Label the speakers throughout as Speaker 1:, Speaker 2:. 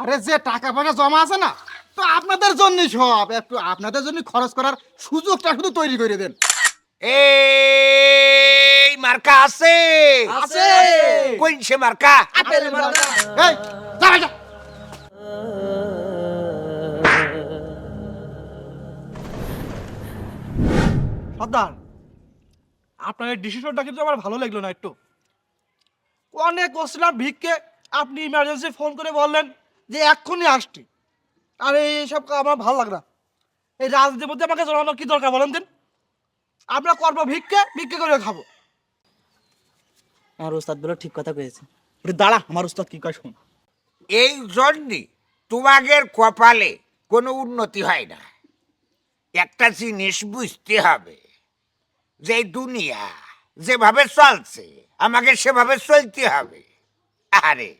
Speaker 1: আরে যে টাকা পয়সা জমা আছে না তো আপনাদের জন্যই সব। একটু আপনাদের জন্য খরচ করার সুযোগটা শুধু তৈরি করে দেন।
Speaker 2: এই মার্কা আছে?
Speaker 1: আছে।
Speaker 2: কোন সে মার্কা?
Speaker 1: এই যা যা।
Speaker 3: সর্দার আপনার এই ডিসিশনটা কিন্তু আমার ভালো লাগল না একটু। অনেক বসছিলাম ভিককে আপনি ইমার্জেন্সি ফোন করে বললেন। যে এক্ষুনি আসছি। আর এইসব আমার ভালো লাগে না। এই রাজনীতির মধ্যে আমাকে জানানোর কি দরকার বলেন দিন? আমরা করব ভিক্ষে ভিক্ষে করে খাব।
Speaker 4: আমার ওস্তাদ বলে ঠিক কথা কয়েছে। ওরে দাঁড়া আমার ওস্তাদ কি কয় শোন।
Speaker 2: এই জন্যে তোমাদের কপালে কোনো উন্নতি হয় না। একটা জিনিস বুঝতে হবে যে এই দুনিয়া যেভাবে চলছে আমাকে সেভাবে চলতে হবে। আরে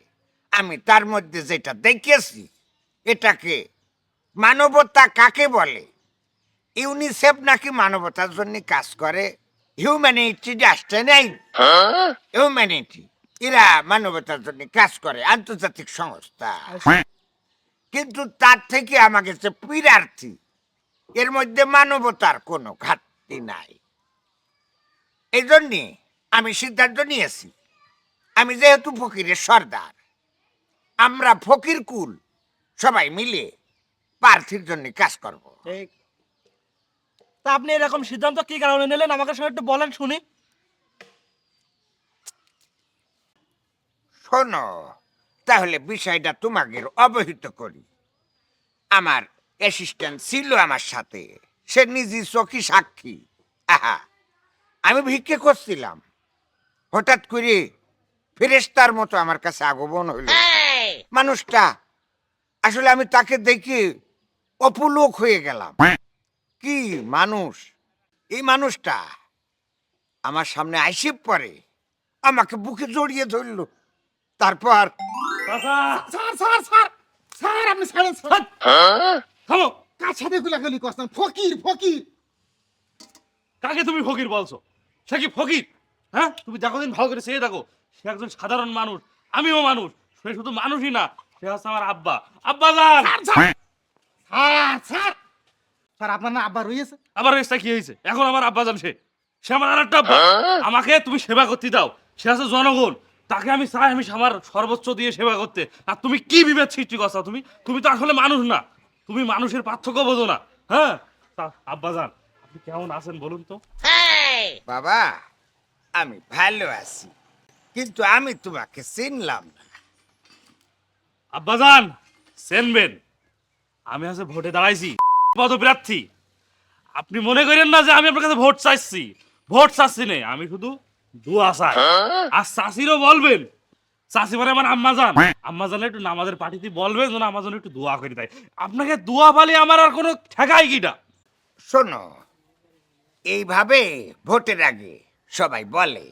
Speaker 2: আমি তার মধ্যে যেটা দেখেছি এটাকে মানবতা কাকে বলে? ইউনিসেফ নাকি মানবতার জন্য কাজ করে? হিউম্যানিটি আসতে নেই হিউম্যানিটি এরা মানবতার জন্য কাজ করে আন্তর্জাতিক সংস্থা। কিন্তু তার থেকে আমাকে যে পীড়ার্থী এর মধ্যে মানবতার কোনো ঘাটতি নাই। এই জন্যে আমি সিদ্ধান্ত নিয়েছি আমি যেহেতু ফকিরের সর্দার আমরা ফকির কুল সবাই মিলে প্রার্থীর জন্য কাজ করব।
Speaker 3: ঠিক তা আপনি এরকম সিদ্ধান্ত কি কারণে নিলেন? আমাকে সঙ্গে একটু বলেন শুনি।
Speaker 2: শোনো তাহলে বিষয়টা তোমাকে অবহিত করি। আমার অ্যাসিস্ট্যান্ট ছিল আমার সাথে সে নিজে চোখি সাক্ষী। আহা আমি ভিক্ষে করছিলাম। হঠাৎ করে ফেরেস্তার মতো আমার কাছে আগমন হইল মানুষটা আসলে আমি তাকে দেখে অপুলোক হয়ে গেলাম। কি মানুষ? এই মানুষটা আমার সামনে আইসে পরে আমাকে বুকে জড়িয়ে ধরলো। তারপর
Speaker 1: স্যার স্যার স্যার স্যার আপনি ছাড়েন স্যার।
Speaker 3: থামো
Speaker 1: কার সাথে গুলাগুলি করছেন ফকির ফকির।
Speaker 3: কাকে তুমি ফকির বলছো? সে কি ফকির? হ্যাঁ তুমি দেখো দিন ভালো করে সে দেখো সে একজন সাধারণ মানুষ আমিও মানুষ। সে শুধু মানুষই না সে হচ্ছে আমার আব্বা। আব্বা যান!
Speaker 1: Sir sir! আপনার না আব্বা রয়েছে
Speaker 3: আবার রেসটা কি হয়েছে? এখন আমার আব্বা যান সে। সে আমার আরেকটা আব্বা। আমাকে তুমি সেবা করতে দাও। সে আছে জনগণ। তাকে আমি চাই আমি আমার সর্বোচ্চ দিয়ে সেবা করতে। আর তুমি কি বিভেদ সৃষ্টি করছ তুমি? তুমি তো আসলে মানুষ না। তুমি মানুষের পার্থক্য বোঝো না। হ্যাঁ? তা আব্বা যান আপনি কেমন আছেন বলুন তো?
Speaker 2: বাবা আমি ভালো আছি। কিন্তু আমি তোমাকে চিনলাম না।
Speaker 3: আব্বাজান, সেনবেন। আমি আজ ভোটে দাঁড়াইছি। পদপ্রার্থী আপনি মনে করেন না যে আমি আপনার কাছে ভোট চাইছি? ভোট চাচ্ছি না। আমি শুধু দোয়া চাই। আর চাষিরও বলবেন। চাষি মানে আমার আম্মা যান আম্মা জানে একটু নামাজের পার্টিতে বলবেন যেন আমার একটু দোয়া করে দেয়। আপনাকে দোয়া পালি আমার আর কোনো ঠেকাই কিটা?
Speaker 2: শোনো, এইভাবে ভোটের আগে সবাই বলে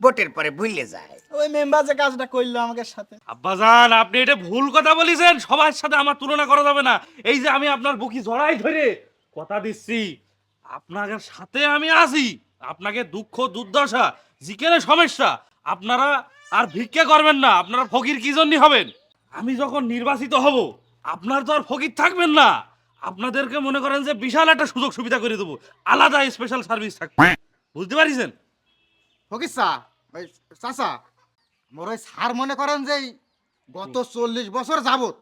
Speaker 2: ভোটের পরে ভুলে যায়।
Speaker 4: ওই মেম্বার যে কাজটা করল আমাকে সাথে।
Speaker 3: আব্বাজান আপনি এটা ভুল কথা বলেছেন। সবার সাথে আমার তুলনা করা যাবে না। এই যে আমি আপনার বুকি জড়াই ধরে কথা দিচ্ছি আপনাদের সাথে আমি আছি। আপনাকে দুঃখ দুর্দশা জিকেনে সমস্যা আপনারা আর ভিক্ষা করবেন না। আপনারা ফকির কি জন্য হবেন? আমি যখন নির্বাচিত হব আপনার তো আর ফকির থাকবেন না। আপনাদেরকে মনে করেন যে বিশাল একটা সুযোগ সুবিধা করে দেবো। আলাদা স্পেশাল সার্ভিস থাকবে। বুঝতে পারিছেন?
Speaker 1: ফকির স্যার ওই চাচা মোর ওই স্যার মনে করেন যে গত চল্লিশ বছর যাবত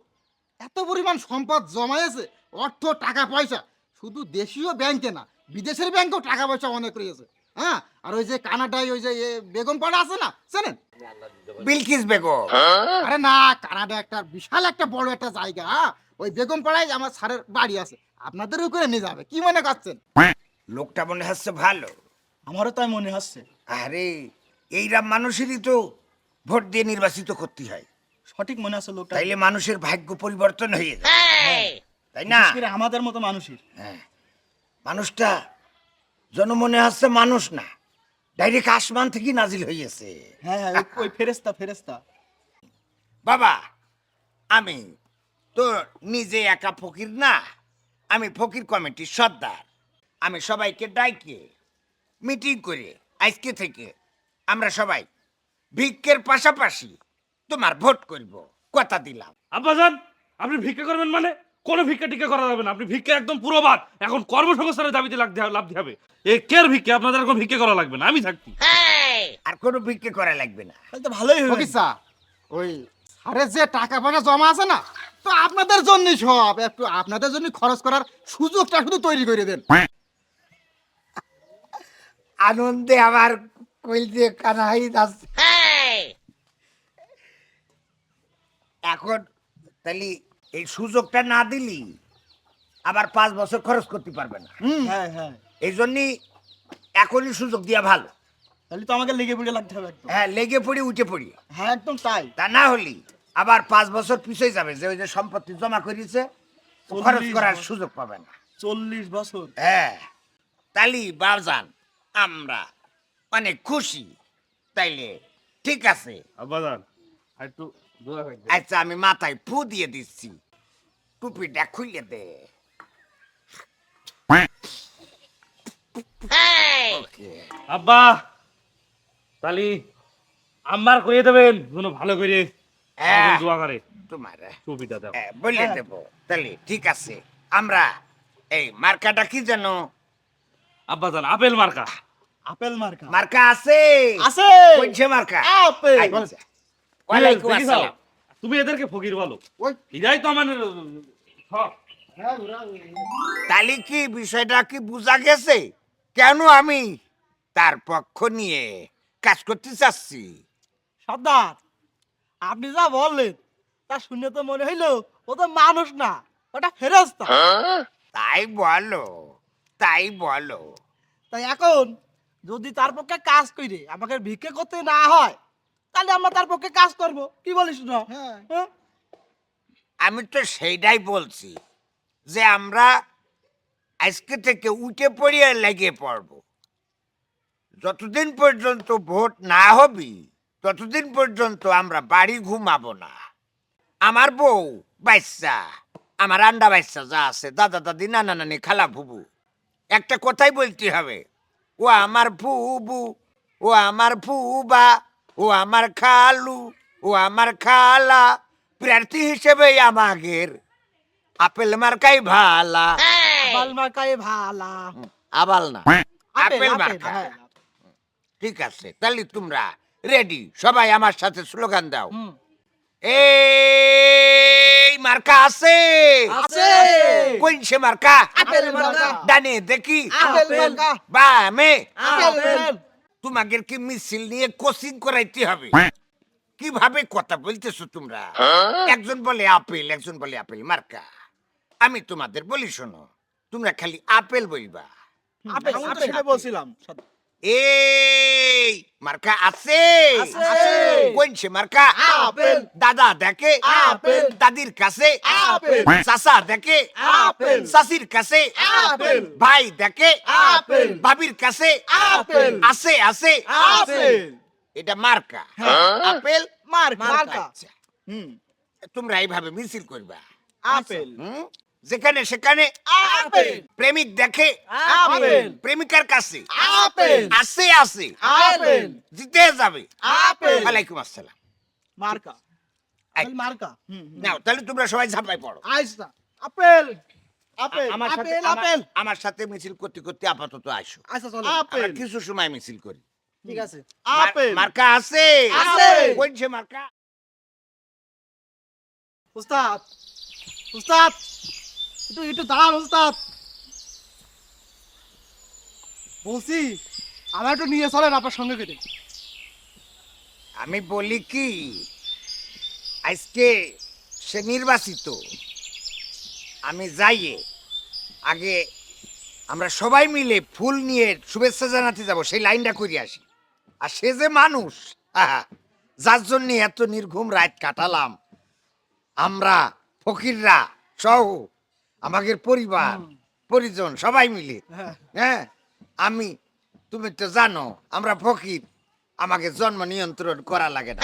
Speaker 1: এত পরিমাণ সম্পদ জমায়েছে অর্থ টাকা পয়সা শুধু দেশীয় ব্যাংকে না বিদেশের ব্যাংকেও টাকা পয়সা অনেক রয়েছে হ্যাঁ? আর ওই যে কানাডায় ওই যে এ বেগমপাড়া আছে না জানেন
Speaker 2: বিলকিস বেগম।
Speaker 1: আরে না কানাডা একটা বিশাল একটা বড় একটা জায়গা হ্যাঁ? ওই বেগমপাড়ায় আমার স্যারের বাড়ি আছে আপনাদেরও করে নিয়ে যাবে কি মনে করছেন?
Speaker 2: লোকটা মনে হচ্ছে ভালো।
Speaker 4: আমারও তাই মনে হচ্ছে।
Speaker 2: আরে এইরা মানুষেরই তো ভোট দিয়ে নির্বাচিত করতে হয়।
Speaker 4: সঠিক মনে হচ্ছে লোকটা?
Speaker 2: তাইলে মানুষের ভাগ্য পরিবর্তন হয়ে যায় তাই না?
Speaker 4: আমাদের মতো মানুষের।
Speaker 2: হ্যাঁ। মানুষটা জন মনে হচ্ছে মানুষ না। ডাইরেক্ট আসমান থেকে নাজিল হইয়াছে
Speaker 4: হ্যাঁ হ্যাঁ ওই- ওই ফেরেস্তা ফেরেস্তা
Speaker 2: বাবা আমি তো নিজে একা ফকির না। আমি ফকির কমিটির সর্দার। আমি সবাইকে ডাইকে মিটিং করে আজকে থেকে আমরা সবাই ভিক্ষের পাশাপাশি তোমার ভোট করব। কথা দিলাম।
Speaker 3: আব্বাজান আপনি ভিক্ষা করবেন মানে? কোনো ভিক্ষা টিক্ষা করা যাবে না। আপনি ভিক্ষা একদম পুরো বাদ। এখন কর্মসংস্থানের দাবিতে লাগতে লাভ হবে। এ কের ভিক্ষা? আপনাদের এখন ভিক্ষা করা লাগবে না। আমি থাকছি।
Speaker 2: আর কোনো বিক্রি করা লাগবে না।
Speaker 4: তাহলে তো ভালোই হবে
Speaker 1: স্যার ওই স্যারের যে টাকা পয়সা জমা আছে না তো আপনাদের জন্যই সব। একটু আপনাদের জন্য খরচ করার সুযোগটা শুধু তৈরি করে দেন।
Speaker 2: আনন্দে আমার কইল দিয়ে কানাই যাচ্ছে এখন তাহলে এই সুযোগটা না দিলি আবার পাঁচ বছর খরচ করতে পারবে না
Speaker 4: হ্যাঁ হ্যাঁ।
Speaker 2: এই জন্যই এখনই সুযোগ দিয়া ভালো।
Speaker 4: তাহলে তো আমাকে লেগে পড়ে লাগতে হবে
Speaker 2: হ্যাঁ লেগে পড়ি উঠে পড়ি।
Speaker 4: হ্যাঁ একদম তাই।
Speaker 2: তা না হলি আবার পাঁচ বছর পিছিয়ে যাবে যে ওই যে সম্পত্তি জমা করিয়েছে খরচ করার সুযোগ পাবে না।
Speaker 4: চল্লিশ বছর?
Speaker 2: হ্যাঁ। তালি বাবজান আমরা অনেক খুশি। তাইলে ঠিক আছে।
Speaker 3: আব্বাজান একটু দোয়া রাখবেন।
Speaker 2: আচ্ছা আমি মাথায় ফু দিয়ে দিচ্ছি। টুপিটা খুলে দে। ওকে।
Speaker 3: আব্বা তালি আম্মার কইয়ে দেবেন যেন ভালো করে
Speaker 2: হ্যাঁ।
Speaker 3: দোয়া করে।
Speaker 2: তোমার
Speaker 3: টুপিটা দাও।
Speaker 2: হ্যাঁ, বলে দেব। তাহলে ঠিক আছে। আমরা এই মার্কাটা কি জানো
Speaker 3: আব্বাজান আপেল মার্কা।
Speaker 4: আপেল মার্কা।
Speaker 2: মার্কা আছে।
Speaker 4: আছে।
Speaker 2: কোনছে মার্কা?
Speaker 4: আপেল।
Speaker 2: ওয়ালাইকুম আসসালাম।
Speaker 3: তুমি এদেরকে ফকির বলো।
Speaker 1: ওই।
Speaker 3: তো আমার
Speaker 2: তাহলে কি বিষয়টা কি বোঝা গেছে? কেন আমি তার পক্ষ নিয়ে কাজ করতে চাচ্ছি?
Speaker 4: সর্দার আপনি যা বললেন তা শুনে তো মনে হইল ও তো মানুষ না ওটা ফেরস্তা
Speaker 2: তাই বলো তাই বলো।
Speaker 4: তাই এখন যদি তার পক্ষে কাজ কইরে আমাকে ভিক্ষে করতে না হয় তাহলে আমরা তার পক্ষে কাজ করব। কি বলিস না? হ্যাঁ।
Speaker 2: আমি তো সেইটাই বলছি যে আমরা আজকে থেকে উঠে পড়িয়ে লেগে পড়ব। যতদিন পর্যন্ত ভোট না হবি ততদিন পর্যন্ত আমরা বাড়ি ঘুমাবো না। আমার বউ বাচ্চা আমার আন্ডা বাচ্চা যা আছে দাদা দাদি নানা নানি খালা ভুবু একটা কথাই বলতে হবে। ও আমার ফুবু ও আমার ফুবা ও আমার খালু ও আমার খালা প্রার্থী হিসেবে আমাদের আপেল মার্কাই ভালা
Speaker 4: বাল মার্কায় ভালা
Speaker 2: আবাল না
Speaker 4: আপেল
Speaker 2: আপেল
Speaker 4: আপেল
Speaker 2: মার্কা ঠিক আছে তাহলে তোমরা রেডি সবাই আমার সাথে স্লোগান দাও। এই মার্কা আছে।
Speaker 4: আছে।
Speaker 2: কোন সে মার্কা
Speaker 4: আপেল মার্কা।
Speaker 2: ডানে দেখি
Speaker 4: আপেল মার্কা
Speaker 2: বামে
Speaker 4: আপেল
Speaker 2: তোমাদের কি মিছিল নিয়ে কোচিং করাইতে হবে? কীভাবে কথা বলতেছো তোমরা? একজন বলে আপেল একজন বলে আপেল মার্কা। আমি তোমাদের বলি শোনো তোমরা খালি আপেল বলবা
Speaker 4: আপেল সেটা বলছিলাম।
Speaker 2: এই মার্কা আছে।
Speaker 4: আছে।
Speaker 2: কোনছে মার্কা?
Speaker 4: আপেল।
Speaker 2: দাদা দেখে।
Speaker 4: আপেল।
Speaker 2: দাদির কাছে।
Speaker 4: আপেল।
Speaker 2: চাচা দেখে।
Speaker 4: আপেল।
Speaker 2: চাচির কাছে।
Speaker 4: আপেল।
Speaker 2: ভাই দেখে।
Speaker 4: আপেল।
Speaker 2: ভাবির কাছে।
Speaker 4: আপেল।
Speaker 2: আছে আছে।
Speaker 4: আপেল।
Speaker 2: এটা মার্কা। আপেল
Speaker 4: মার্কা। মার্কা।
Speaker 2: আচ্ছা।
Speaker 4: হুম।
Speaker 2: তোমরা এইভাবে মিছিল করবা।
Speaker 4: আপেল।
Speaker 2: হুম? যেখানে সেখানে
Speaker 4: আপেল।
Speaker 2: প্রেমিক দেখে
Speaker 4: আপেল।
Speaker 2: প্রেমিকার কাছে
Speaker 4: আপেল।
Speaker 2: আছে আছে
Speaker 4: আপেল।
Speaker 2: জিতে যাবে।
Speaker 4: আপেল।
Speaker 2: ওয়ালাইকুম আসসালাম।
Speaker 4: মার্কা। আপেল মার্কা।
Speaker 2: নাও তাহলে তোমরা সবাই পড়ো।
Speaker 4: আইসা। আপেল। আপেল।
Speaker 2: আমার সাথে
Speaker 4: আপেল
Speaker 2: আমার- সাথে মিছিল করতে করতে আপাতত আসো
Speaker 4: আচ্ছা চলো। আপেল।
Speaker 2: কিছু সময় মিছিল করি।
Speaker 4: ঠিক আছে। আপেল।
Speaker 2: মার্কা আছে।
Speaker 4: আছে।
Speaker 2: কোনছে মার্কা।
Speaker 4: উস্তাদ। উস্তাদ। একটু একটু দাঁড়ান উস্তাদ বলছি, আমার একটু নিয়ে চলেন আপনার সঙ্গে কেটে
Speaker 2: আমি বলি কি, আজকে সে নির্বাচিত। আমি যাইয়ে আগে আমরা সবাই মিলে ফুল নিয়ে শুভেচ্ছা জানাতে যাব, সেই লাইনটা করে আসি। আর সে যে মানুষ যার জন্য এত নির্ঘুম রাত কাটালাম, আমরা ফকিররা সহ আমাদের পরিবার পরিজন সবাই মিলে।
Speaker 4: হ্যাঁ।
Speaker 2: হ্যাঁ? আমি তুমি তো জানো আমরা ফকির। আমাকে জন্ম নিয়ন্ত্রণ করা লাগে না।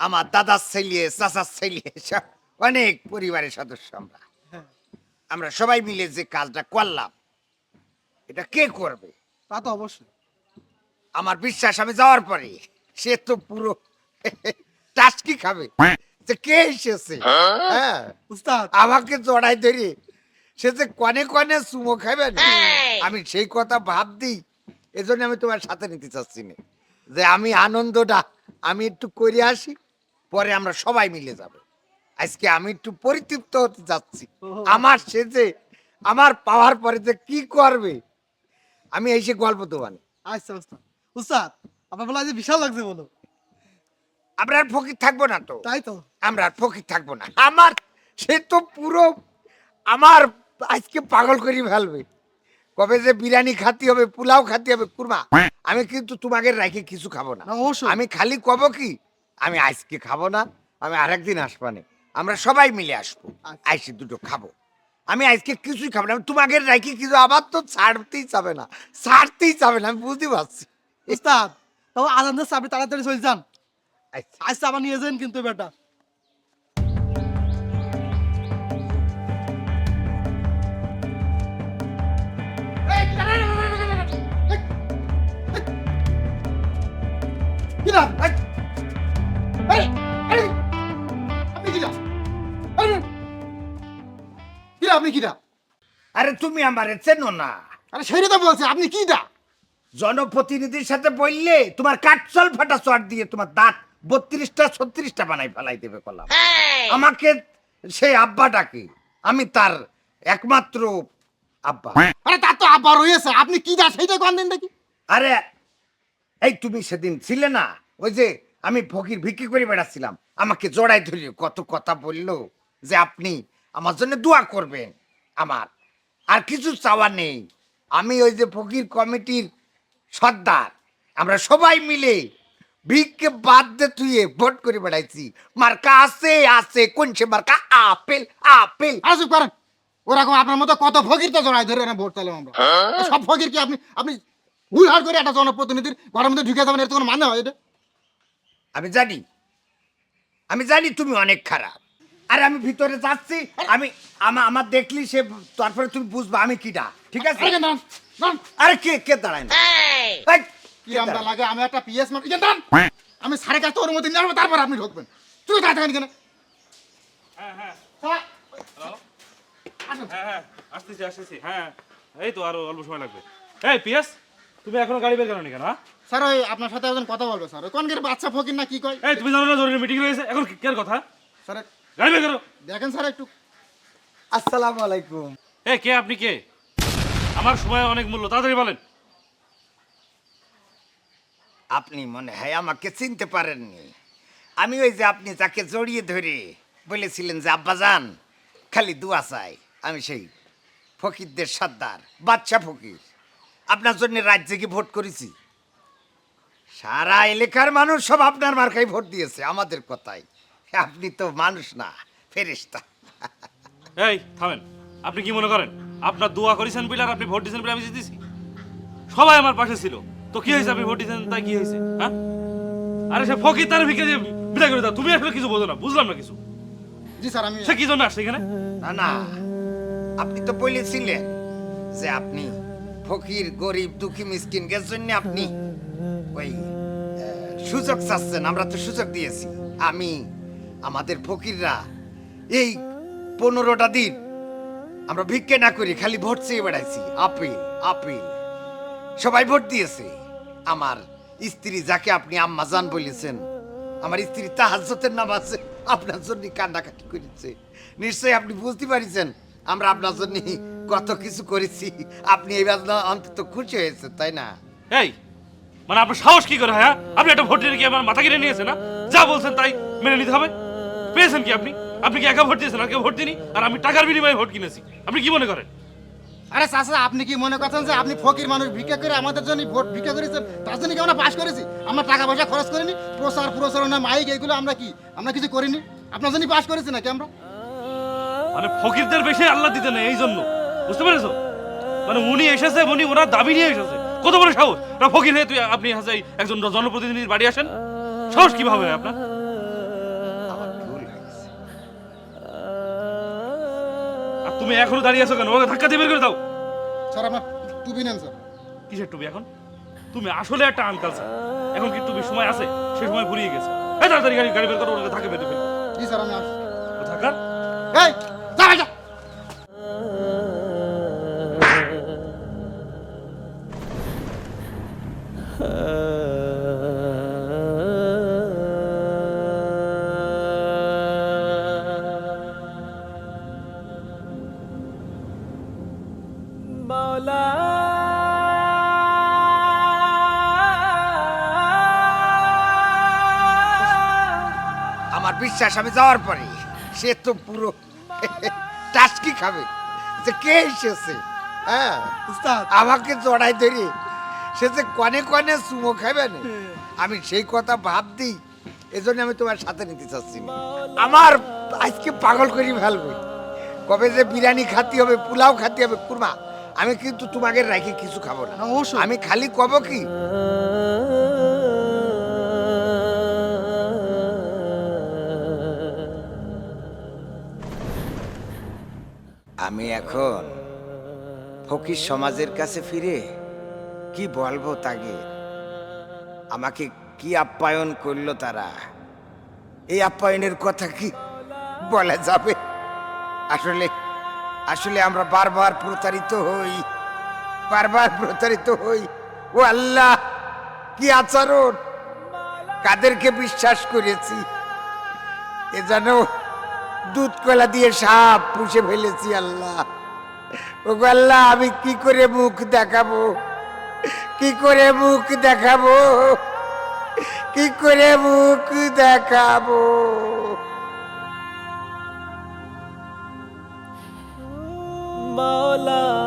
Speaker 2: আমার দাদার ছেলে চাচার ছেলে সব অনেক পরিবারের সদস্য আমরা।
Speaker 4: হ্যাঁ।
Speaker 2: আমরা সবাই মিলে যে কাজটা করলাম এটা কে করবে?
Speaker 4: তা তো অবশ্যই।
Speaker 2: আমার বিশ্বাস আমি যাওয়ার পরে সে তো পুরো টাস্কি খাবে। যে কে এসেছে? হ্যাঁ?
Speaker 4: উস্তাদ।
Speaker 2: আমাকে জড়াই ধরে। সে যে কনে কনে সুমো খাবে আমি সেই কথা ভাব দিই। এজন্য আমি তোমার সাথে নিতে চাচ্ছি না। যে আমি আনন্দটা আমি একটু করে আসি পরে আমরা সবাই মিলে যাব। আজকে আমি একটু পরিতৃপ্ত হতে যাচ্ছি আমার সে যে আমার পাওয়ার পরে যে কি করবে? আমি এসে গল্প দেবানি
Speaker 4: আচ্ছা উস্তাদ। উস্তাদ আপনার বলা যে বিশাল লাগছে বলো।
Speaker 2: আমরা আর ফকির থাকব না তো।
Speaker 4: তাই তো।
Speaker 2: আমরা আর ফকির থাকব না। আমার সে তো পুরো আমার আজকে পাগল করে ফেলবে। কবে যে বিরিয়ানি খাতি হবে পোলাও খাতি হবে কুরমা আমি কিন্তু তোমাকে রেখে কিছু খাব না।
Speaker 4: না অবশ্যই।
Speaker 2: আমি খালি কব কি আমি আজকে খাব না আমি আরেকদিন আসবানে। আমরা সবাই মিলে আসব
Speaker 4: আচ্ছা।
Speaker 2: আইসে দুটো খাব। আমি আজকে কিছুই খাব না আমি তোমাকে রেখে কিছু আবার তো ছাড়তেই চাবে না ছাড়তেই চাবে না আমি বুঝতে পারছি।
Speaker 4: উস্তাদ তাও দিচ্ছে আপনি তাড়াতাড়ি চলে যান।
Speaker 2: আচ্ছা
Speaker 4: আবার নিয়ে যান কিন্তু বেটা
Speaker 1: আপনি কিরা
Speaker 2: আরে তুমি আমার চেনো না
Speaker 1: আরে তো বলছে আপনি
Speaker 2: জনপ্রতিনিধির সাথে বললে তোমার কাটচল ফাটা চট দিয়ে তোমার দাঁত বত্রিশটা ছত্রিশটা বানাই ফেলাই দেবে কলাম। আমাকে সেই আব্বাটাকে আমি তার একমাত্র আব্বা।
Speaker 1: আরে তার তো আব্বা রয়েছে আপনি কিটা সেইটা কোন দিন দেখি।
Speaker 2: আরে এই তুমি সেদিন ছিলে না? ওই যে আমি ফকির ভিক্ষি করে বেড়াচ্ছিলাম। আমাকে জড়াই ধরিয়ে কত কথা বলল যে আপনি আমার জন্য দোয়া করবেন আমার। আর কিছু চাওয়া নেই। আমি ওই যে ফকির কমিটির সর্দার। আমরা সবাই মিলে ভিক্ষে বাদ দিয়ে তুই ভোট করে বেড়াইছি। মার্কা আছে আছে। কোন সে মার্কা? Apple apple.
Speaker 1: আরে চুপ করেন। ওরকম আপনার মতো কত ফকির তো জড়াই ধরে না ভোট চাইলাম আমরা? সব ফকির কি আপনি আপনি হুড়হাড় করে একটা জনপ্রতিনিধির ঘরের মধ্যে ঢুকে যাবেন এর তো কোনো মানে হয় এটা?
Speaker 2: আমি জানি। আমি জানি তুমি অনেক খারাপ। আর আমি ভিতরে যাচ্ছি আমি আমা- আমার দেখলি সে তারপরে তুমি বুঝবা আমি কিটা ঠিক আছে?
Speaker 1: আরে
Speaker 2: কে কে দাঁড়ায় না? এই,
Speaker 1: কি আমরা লাগে? আমি একটা পিএস মান ইয়ে দাঁড়ান। আমি সাড়ে কাজটা অনুমতি নিয়ে আসব তারপর আপনি ঢুকবেন। তুই দাঁড়াতে থাকেন কেন?
Speaker 3: হ্যাঁ হ্যাঁ।
Speaker 1: স্যার,
Speaker 3: হ্যালো
Speaker 1: আসুন।
Speaker 3: হ্যাঁ হ্যাঁ। আসতেছি আসতেছি। হ্যাঁ এই তো আরও অল্প সময় লাগবে। এই পিয়াস তুমি এখনও গাড়ি বের করনি কেন হ্যাঁ?
Speaker 1: স্যার ওই আপনার সাথে একজন কথা বলবে স্যার। কোন গের বাচ্চা ফকির না কি কয়?
Speaker 3: এই তুমি জানো না জরুরি মিটিং রয়েছে? এখন কি- কের কথা?
Speaker 1: স্যার
Speaker 3: গাড়ি বের করো।
Speaker 1: দেখেন স্যার একটু।
Speaker 2: আসসালামু আলাইকুম।
Speaker 3: এই কে আপনি কে? আমার সময় অনেক মূল্য। তাড়াতাড়ি বলেন।
Speaker 2: আপনি মনে হয় আমাকে চিনতে পারেননি। আমি ওই যে আপনি যাকে জড়িয়ে ধরে বলেছিলেন যে আব্বাজান খালি দুয়া চাই। আমি সেই ফকিরদের সর্দার বাচ্চা ফকির। আপনার জন্য রাজ্যে কি ভোট করেছি। সারা এলাকার মানুষ সব আপনার মার্কাই ভোট দিয়েছে, আমাদের কথাই আপনি তো মানুষ না ফেরিস্তা
Speaker 3: এই, থামেন। আপনি কি মনে করেন? আপনার দোয়া করেছেন বলে আর আপনি ভোট দিয়েছেন বলে আমি জিতেছি? সবাই আমার পাশে ছিল। তো কি হয়েছে? আপনি ভোট দিয়েছেন তাই কি হয়েছে? হ্যাঁ? আরে সে ফকির তার ভিকে দিয়ে বিদায় করে দাও। তুমি আসলে কিছু বোঝো না বুঝলাম না কিছু।
Speaker 1: জি স্যার আমি
Speaker 3: সে কি জন্য আসছে এখানে?
Speaker 2: না না। আপনি তো বলেছিলেন যে আপনি ফকির গরিব দুঃখী মিসকিনদের জন্য আপনি ওই সুযোগ চাচ্ছেন আমরা তো সুযোগ দিয়েছি। আমি আমাদের ফকিররা এই পনেরোটা দিন আমরা ভিক্ষে না করি খালি ভোট চেয়ে বেড়াইছি। Appeal appeal. সবাই ভোট দিয়েছে। আমার স্ত্রী যাকে আপনি আম্মাজান বলেছেন, আমার স্ত্রী তাহাজ্জতের নাম আছে আপনার জন্য কান্নাকাটি করেছে। নিশ্চয়ই আপনি বুঝতে পারিছেন, আমরা আপনার জন্য কত কিছু করেছি। আপনি এবার না অন্তত খুশি হয়েছে তাই না?
Speaker 3: এই মানে আপনার সাহস কি করে হ্যাঁ আপনি একটা ভোট দিয়ে আমার মাথা কিনে নিয়েছেন না যা বলছেন তাই মেনে নিতে হবে। পেয়েছেন কি আপনি? আপনি কি একা ভোট দিয়েছেন আর কেউ ভোট দিনি আর আমি টাকার বিনিময়ে ভোট কিনেছি। আপনি কি মনে করেন?
Speaker 1: আরে চাচা, আপনি কি মনে করছেন যে আপনি ফকির মানুষ ভিক্ষা করে আমাদের জন্য ভোট ভিক্ষা করেছেন? তার জন্য কি আমরা পাশ করেছি? আমরা টাকা পয়সা খরচ করিনি? প্রচার, প্রচারণা, মাইক, এগুলো আমরা কি? আমরা কিছু করিনি? আপনার জন্য পাশ করেছি নাকি আমরা?
Speaker 3: মানে ফকিরদের বেশি আল্লাহ দিতে নেই, এই জন্য। বুঝতে পেরেছ? মানে উনি এসেছে, উনি ওনার দাবি নিয়ে এসেছে। কত বড় সাহস। না, ফকির হয়ে তুই আপনি হাসাই একজন জনপ্রতিনিধির বাড়ি আসেন। সাহস কীভাবে আপনার? তুমি এখনও দাঁড়িয়ে আছো কেন? ওকে ধাক্কা দিয়ে বের করে দাও।
Speaker 1: স্যার আমার টুপি নেন স্যার।
Speaker 3: কিসের টুপি এখন? তুমি আসলে একটা আঙ্কেল স্যার। এখন কি টুপি সময় আছে? সে সময় ফুরিয়ে গেছে। এই তাড়াতাড়ি গাড়ি গাড়ি বের করো ওকে ধাক্কা বের করো।
Speaker 1: জি স্যার আমি আসছি।
Speaker 3: ধাক্কা?
Speaker 1: এই!
Speaker 2: বিশ্বাস আমি যাওয়ার পরে সে তো পুরো টাস্কি খাবে। যে কে এসেছে? হ্যাঁ? আমাকে জড়াই ধরে। সে যে কনে কনে সুমো খাবে না? আমি সেই কথা ভাব দিই এজন্য আমি তোমার সাথে নিতে চাচ্ছি আমার আজকে পাগল করি ফেলবে। কবে যে বিরিয়ানি খাতি হবে পোলাও খাতি হবে কুরমা আমি কিন্তু তোমাকে রাখি কিছু খাব না, আমি খালি কব কি? আমি এখন ফকির সমাজের কাছে ফিরে কি বলব তাকে? আমাকে কি আপ্যায়ন করল তারা? এই আপ্যায়নের কথা কি বলা যাবে? আসলে আসলে আমরা বারবার প্রতারিত হই, বারবার প্রতারিত হই। ও আল্লাহ, কি আচরণ? কাদেরকে বিশ্বাস করেছি? এ যেন দুধ কলা দিয়ে সাপ পুষে ফেলেছি আল্লাহ। ও আল্লাহ, আমি কি করে মুখ দেখাবো? কি করে মুখ দেখাবো? কি করে মুখ দেখাবো?
Speaker 5: মৌলা